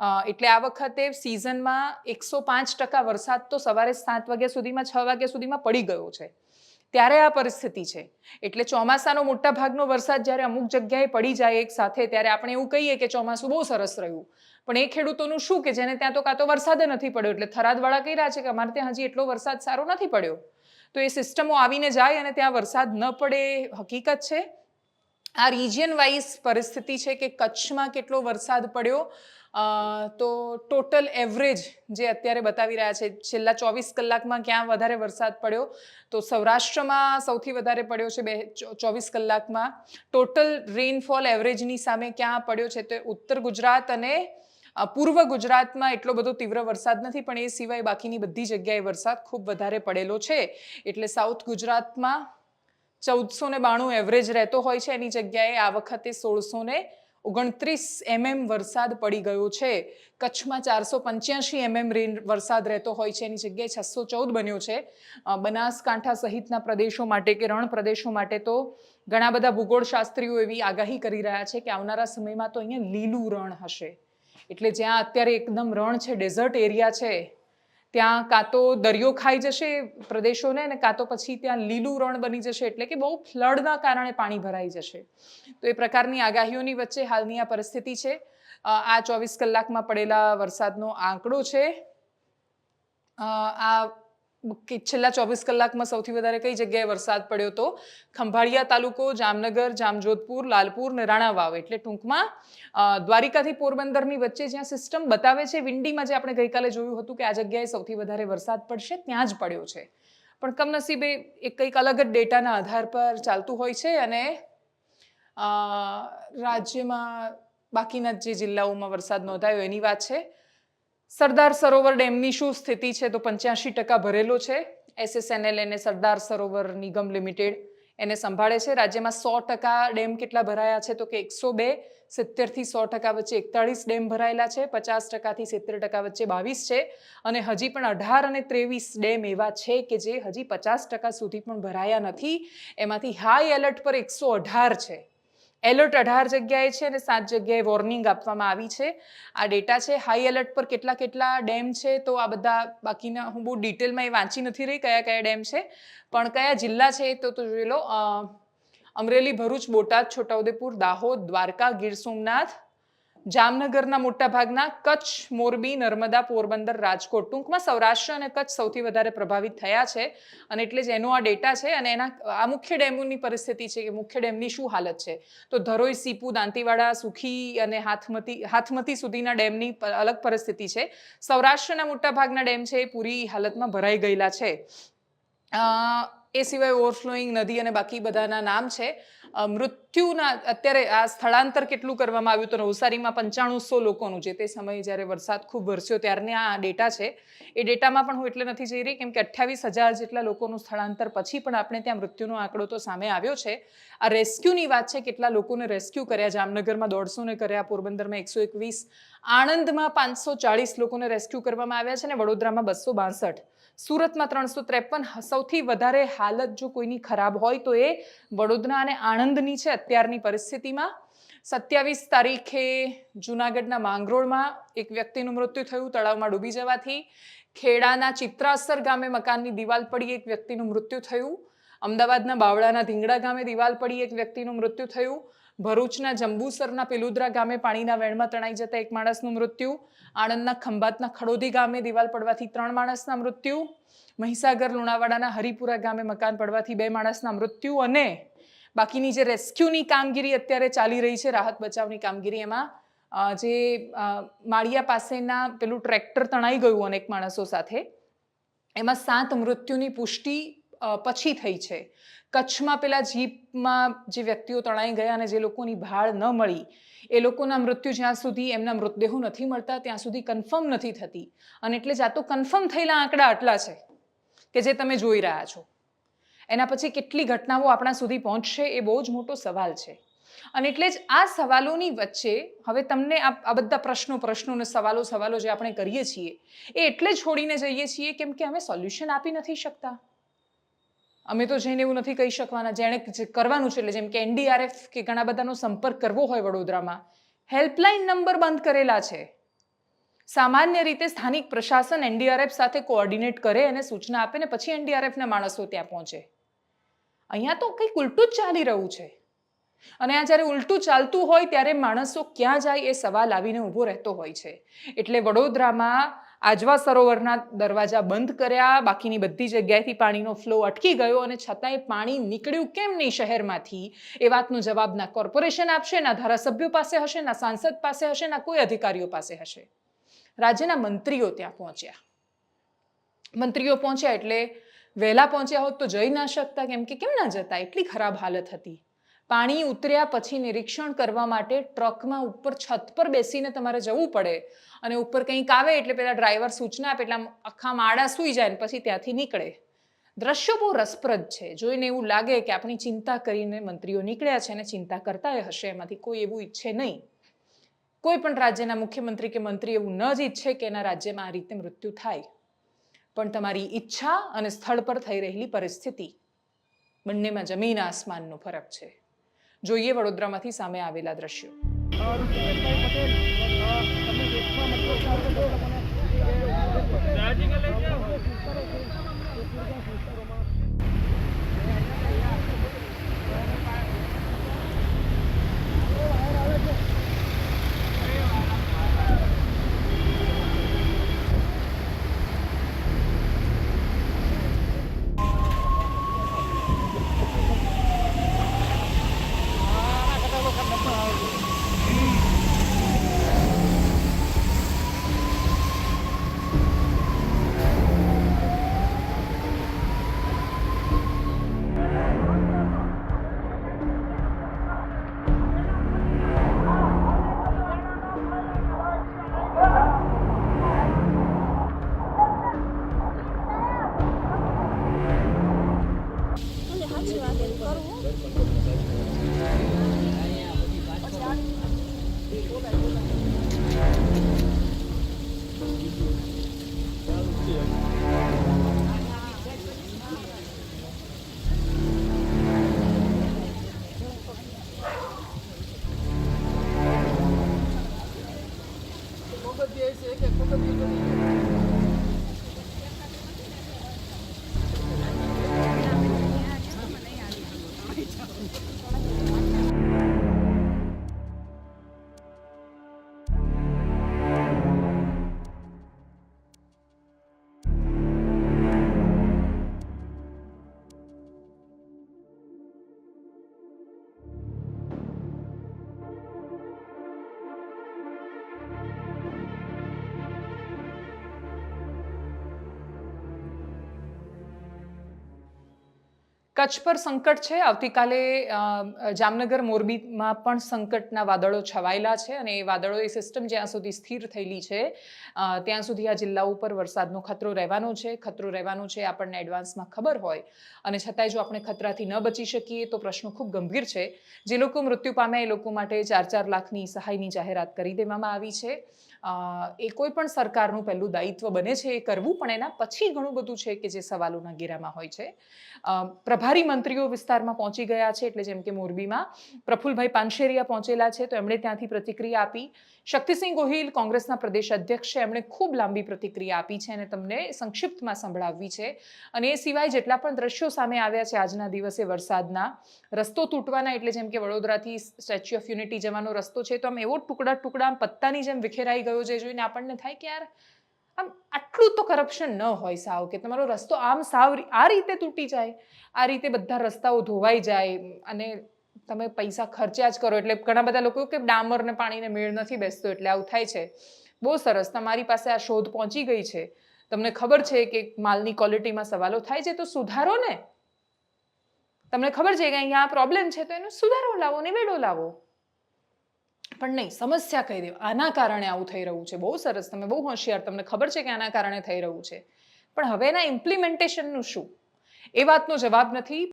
એટલે આ વખતે સિઝનમાં એકસો પાંચ ટકા વરસાદ તો સવારે સાત વાગ્યા સુધીમાં, છ વાગ્યા સુધીમાં પડી ગયો છે. ત્યારે આ પરિસ્થિતિ છે. એટલે ચોમાસાનો મોટા ભાગનો વરસાદ જ્યારે અમુક જગ્યાએ પડી જાય એક સાથે, ત્યારે આપણે એવું કહીએ કે ચોમાસું બહુ સરસ રહ્યું. પણ એ ખેડૂતોનું શું કે જેને ત્યાં તો કાં તો વરસાદ નથી પડ્યો? એટલે થરાદવાળા કહી રહ્યા છે કે અમારે ત્યાં હજી એટલો વરસાદ સારો નથી પડ્યો. તો એ સિસ્ટમો આવીને જાય અને ત્યાં વરસાદ ન પડે હકીકત છે. આ રિજિયન વાઇઝ પરિસ્થિતિ છે કે કચ્છમાં કેટલો વરસાદ પડ્યો? તો ટોટલ એવરેજ જે અત્યારે બતાવી રહ્યા છે, છેલ્લા ચોવીસ કલાકમાં ક્યાં વધારે વરસાદ પડ્યો? તો સૌરાષ્ટ્રમાં સૌથી વધારે પડ્યો છે બે ચોવીસ કલાકમાં. ટોટલ રેઇનફોલ એવરેજની સામે ક્યાં પડ્યો છે? તો ઉત્તર ગુજરાત અને પૂર્વ ગુજરાતમાં એટલો બધો તીવ્ર વરસાદ નથી, પણ એ સિવાય બાકીની બધી જગ્યાએ વરસાદ ખૂબ વધારે પડેલો છે. એટલે સાઉથ ગુજરાતમાં ચૌદસો ને બાણું એવરેજ રહેતો હોય છે. એની જગ્યાએ આ વખતે સોળસો ને ઓગણત્રીસ એમએમ વરસાદ પડી ગયો છે. કચ્છમાં ચારસો પંચ્યાસી એમએમ રેન વરસાદ રહેતો હોય છે. એની જગ્યાએ છસો ચૌદ બન્યો છે. બનાસકાંઠા સહિતના પ્રદેશો માટે કે રણ પ્રદેશો માટે તો ઘણા બધા ભૂગોળશાસ્ત્રીઓ એવી આગાહી કરી રહ્યા છે કે આવનારા સમયમાં તો અહીંયા લીલું રણ હશે. એટલે જ્યાં અત્યારે એકદમ રણ છે, ડેઝર્ટ એરિયા છે ત્યાં કાં તો દરિયો ખાઈ જશે પ્રદેશોને અને કાં તો પછી ત્યાં લીલું રણ બની જશે એટલે કે બહુ ફ્લડના કારણે પાણી ભરાઈ જશે. તો એ પ્રકારની આગાહીઓની વચ્ચે હાલની આ પરિસ્થિતિ છે. આ ચોવીસ કલાકમાં પડેલા વરસાદનો આંકડો છે. આ છેલ્લા ચોવીસ કલાકમાં સૌથી વધારે કઈ જગ્યાએ વરસાદ પડ્યો તો? ખંભાળિયા તાલુકો, જામનગર, જામજોધપુર, લાલપુર ને રાણાવાવ એટલે ટૂંકમાં દ્વારિકાથી પોરબંદરની વચ્ચે જ્યાં સિસ્ટમ બતાવે છે, વિંડીમાં જે આપણે ગઈકાલે જોયું હતું કે આ જગ્યાએ સૌથી વધારે વરસાદ પડશે, ત્યાં જ પડ્યો છે. પણ કમનસીબે એક કંઈક અલગ જ ડેટાના આધાર પર ચાલતું હોય છે અને રાજ્યમાં બાકીના જે જિલ્લાઓમાં વરસાદ નોંધાયો એની વાત છે. સરદાર સરોવર ડેમની શું સ્થિતિ છે? તો પંચ્યાસી ટકા ભરેલો છે. એસએસએનએલ એને સરદાર સરોવર નિગમ લિમિટેડ એને સંભાળે છે. રાજ્યમાં સો ટકા ડેમ કેટલા ભરાયા છે? તો કે એકસો બે સિત્તેરથી સો ટકા વચ્ચે એકતાળીસ ડેમ ભરાયેલા છે. પચાસ ટકાથી સિત્તેર ટકા વચ્ચે બાવીસ છે. અને હજી પણ અઢાર અને ત્રેવીસ ડેમ એવા છે કે જે હજી પચાસ ટકા સુધી પણ ભરાયા નથી. એમાંથી હાઈ એલર્ટ પર એકસો અઢાર છે. એલર્ટ અઢાર જગ્યાએ છે અને સાત જગ્યાએ વોર્નિંગ આપવામાં આવી છે. આ ડેટા છે, હાઈ એલર્ટ પર કેટલા કેટલા ડેમ છે, તો આ બધા બાકીના હું બહુ ડિટેલમાં એ વાંચી નથી રહી કયા કયા ડેમ છે, પણ કયા જિલ્લા છે તો જોઈ લો અમરેલી, ભરૂચ, બોટાદ, છોટાઉદેપુર, દાહોદ, દ્વારકા, ગીર સોમનાથ જામનગરના મોટા ભાગના કચ્છ, મોરબી, નર્મદા, પોરબંદર, રાજકોટ, ટૂંકમાં સૌરાષ્ટ્ર અને કચ્છ સૌથી વધારે પ્રભાવિત થયા છે. અને એટલે જ એનો આ ડેટા છે અને એના આ મુખ્ય ડેમોની પરિસ્થિતિ છે કે મુખ્ય ડેમની શું હાલત છે. તો ધરોઈ, સીપુ, દાંતીવાડા, સુખી અને હાથમતી હાથમતી સુધીના ડેમની અલગ પરિસ્થિતિ છે. સૌરાષ્ટ્રના મોટા ભાગના ડેમ છે એ પૂરી હાલતમાં ભરાઈ ગયેલા છે. એ સિવાય ઓવરફ્લોઈંગ નદી અને બાકી બધાના નામ છે. મૃત્યુના અત્યારે આ સ્થળાંતર કેટલું કરવામાં આવ્યું તો નવસારીમાં પંચાણુંસો લોકોનું જે તે સમયે જ્યારે વરસાદ ખૂબ વરસ્યો ત્યારને આ ડેટા છે. એ ડેટામાં પણ હું એટલે નથી જઈ રહી કેમ કે અઠ્યાવીસ હજાર જેટલા લોકોનું સ્થળાંતર પછી પણ આપણે ત્યાં મૃત્યુનો આંકડો તો સામે આવ્યો છે. આ રેસ્ક્યુની વાત છે કેટલા લોકોને રેસ્ક્યુ કર્યા, જામનગરમાં દોઢસોને કર્યા, પોરબંદરમાં એકસો એકવીસ, આણંદમાં પાંચસો ચાળીસ લોકોને રેસ્ક્યુ કરવામાં આવ્યા છે અને વડોદરામાં બસો બાસઠ. સુરતમાં ત્રણસો ત્રેપન સૌથી વધારે હાલત જો કોઈની ખરાબ હોય તો એ વડોદરા અને આણંદની છે અત્યારની પરિસ્થિતિમાં. સત્યાવીસ તારીખે જુનાગઢના માંગરોળમાં એક વ્યક્તિનું મૃત્યુ થયું, તળાવમાં ડૂબી જવાથી. ખેડાના ચિત્રાસર ગામે મકાનની દિવાલ પડી, એક વ્યક્તિનું મૃત્યુ થયું. અમદાવાદના બાવળાના ધીંગડા ગામે દિવાલ પડી, એક વ્યક્તિનું મૃત્યુ થયું. ભરૂચના જંબુસરના પેલુદ્રા ગામે પાણીના વેણમાં તણાઈ જતા એક માણસનું મૃત્યુ. આણંદના ખંભાતના ખડોદી ગામે દિવાલ પડવાથી ત્રણ માણસના મૃત્યુ. મહીસાગર, લુણાવાડાના હરિપુરા ગામે મકાન પડવાથી બે માણસના મૃત્યુ અને બાકીની જે રેસ્ક્યુની કામગીરી અત્યારે ચાલી રહી છે, રાહત બચાવની કામગીરી, એમાં જે માળિયા પાસેના પેલું ટ્રેક્ટર તણાઈ ગયું અનેક માણસો સાથે. એમાં સાત મૃત્યુની પુષ્ટિ પછી થઈ છે. કચ્છમાં પેલા જીપમાં જે વ્યક્તિઓ તણાઈ ગયા અને જે લોકોની ભાળ ન મળી, એ લોકોના મૃત્યુ જ્યાં સુધી એમના મૃતદેહો નથી મળતા, ત્યાં સુધી કન્ફર્મ નથી થતી. અને એટલે જ આ તો કન્ફર્મ થયેલા આંકડા આટલા છે કે જે તમે જોઈ રહ્યા છો. એના પછી કેટલી ઘટનાઓ આપણા સુધી પહોંચશે એ બહુ જ મોટો સવાલ છે. અને એટલે જ આ સવાલોની વચ્ચે હવે તમને આ આ બધા પ્રશ્નો પ્રશ્નો અને સવાલો સવાલો જે આપણે કરીએ છીએ, એ એટલે છોડીને જઈએ છીએ કેમ કે અમે સોલ્યુશન આપી નથી શકતા. અમે તો જઈને એવું નથી કહી શકવાના. જેણે કરવાનું છે, એટલે જેમ કે એનડીઆરએફ કે ઘણા બધાનો સંપર્ક કરવો હોય વડોદરામાં, હેલ્પલાઇન નંબર બંધ કરેલા છે. સામાન્ય રીતે સ્થાનિક પ્રશાસન એનડીઆરએફ સાથે કોઓર્ડિનેટ કરે અને સૂચના આપે ને પછી એનડીઆરએફના માણસો ત્યાં પહોંચે. અહીંયા તો કંઈક ઉલટું જ ચાલી રહ્યું છે. અને આ જ્યારે ઉલટું ચાલતું હોય, ત્યારે માણસો ક્યાં જાય એ સવાલ આવીને ઊભો રહેતો હોય છે. એટલે વડોદરામાં આજવા સરોવરના દરવાજા બંધ કર્યા, બાકીની બધી જગ્યાએથી પાણીનો ફ્લો અટકી ગયો અને છતાંય પાણી નીકળ્યું કેમ નહીં શહેરમાંથી? એ વાતનો જવાબ ના કોર્પોરેશન આપશે, ના ધારાસભ્યો પાસે હશે, ના સાંસદ પાસે હશે, ના કોઈ અધિકારીઓ પાસે હશે. રાજ્યના મંત્રીઓ ત્યાં પહોંચ્યા. મંત્રીઓ પહોંચ્યા એટલે વહેલા પહોંચ્યા હોત તો જઈ ના શકતા, કેમ કે કેમ ના જતા? એટલી ખરાબ હાલત હતી. પાણી ઉતર્યા પછી નિરીક્ષણ કરવા માટે ટ્રકમાં ઉપર છત પર બેસીને તમારે જવું પડે. અને ઉપર કંઈક આવે એટલે પેલા ડ્રાઈવર સૂચના આપે એટલે આખા માળા સૂઈ જાય ને પછી ત્યાંથી નીકળે. દ્રશ્યો બહુ રસપ્રદ છે. જોઈને એવું લાગે કે આપણી ચિંતા કરીને મંત્રીઓ નીકળ્યા છે અને ચિંતા કરતા હશે. એમાંથી કોઈ એવું ઈચ્છે નહીં. કોઈ પણ રાજ્યના મુખ્યમંત્રી કે મંત્રી એવું ન જ ઈચ્છે કે એના રાજ્યમાં આ રીતે મૃત્યુ થાય. પણ તમારી ઈચ્છા અને સ્થળ પર થઈ રહેલી પરિસ્થિતિ બંનેમાં જમીન આસમાનનો ફરક છે. જોઈએ વડોદરામાંથી સામે આવેલા દ્રશ્યો. પટેલ કચ્છ પર સંકટ છે. આવતીકાલે જામનગર, મોરબીમાં પણ સંકટના વાદળો છવાયેલા છે અને એ વાદળો એ સિસ્ટમ જ્યાં સુધી સ્થિર થયેલી છે ત્યાં સુધી આ જિલ્લાઓ પર વરસાદનો ખતરો રહેવાનો છે. ખતરો રહેવાનો છે આપણને એડવાન્સમાં ખબર હોય. અને છતાંય જો આપણે ખતરાથી ન બચી શકીએ તો પ્રશ્નો ખૂબ ગંભીર છે. જે લોકો મૃત્યુ પામ્યા એ લોકો માટે ચાર ચાર લાખની સહાયની જાહેરાત કરી દેવામાં આવી છે. એ કોઈ પણ સરકારનું પહેલું દાયિત્વ બને છે એ કરવું, પણ એના પછી ઘણું બધું છે કે જે સવાલોના ઘેરામાં હોય છે. પ્રભારી મંત્રીઓ વિસ્તારમાં પહોંચી ગયા છે, એટલે જેમ કે મોરબીમાં પ્રફુલભાઈ પાનશેરિયા પહોંચેલા છે, તો એમણે ત્યાંથી પ્રતિક્રિયા આપી. શક્તિસિંહ ગોહિલ કોંગ્રેસના પ્રદેશ અધ્યક્ષ છે. એમણે ખૂબ લાંબી પ્રતિક્રિયા આપી છે અને તમને સંક્ષિપ્તમાં સંભળાવવી છે. અને એ સિવાય જેટલા પણ દ્રશ્યો સામે આવ્યા છે આજના દિવસે વરસાદના, રસ્તો તૂટવાના એટલે જેમ કે વડોદરાથી સ્ટેચ્યુ ઓફ યુનિટી જવાનો રસ્તો છે, તો આમ એવો ટુકડા ટુકડા પત્તાની જેમ વિખેરાઈ ગયો છે જોઈને આપણને થાય કે યાર, આમ આટલું તો કરપ્શન ન હોય સાવ, કે તમારો રસ્તો આમ સાવ આ રીતે તૂટી જાય, આ રીતે બધા રસ્તાઓ ધોવાઈ જાય, અને તમે પૈસા ખર્ચ્યા જ કરો એટલે ઘણા બધા લોકો કે ડામરને પાણીને મેળ નથી બેસતો એટલે આવું થાય છે. બહુ સરસ, તમારી પાસે આ શોધ પહોંચી ગઈ છે. તમને ખબર છે કે માલની ક્વોલિટીમાં સવાલો થાય છે, તો સુધારો ને. તમને ખબર છે કે અહીંયા આ પ્રોબ્લેમ છે, તો એનો સુધારો લાવો ને વેડો લાવો. પણ નહીં, સમસ્યા કહી દે, આના કારણે આવું થઈ રહ્યું છે. બહુ સરસ, તમે બહુ હોશિયાર, તમને ખબર છે કે આના કારણે થઈ રહ્યું છે. પણ હવે એના ઇમ્પ્લિમેન્ટેશનનું શું? એ વાતનો જવાબ નથી.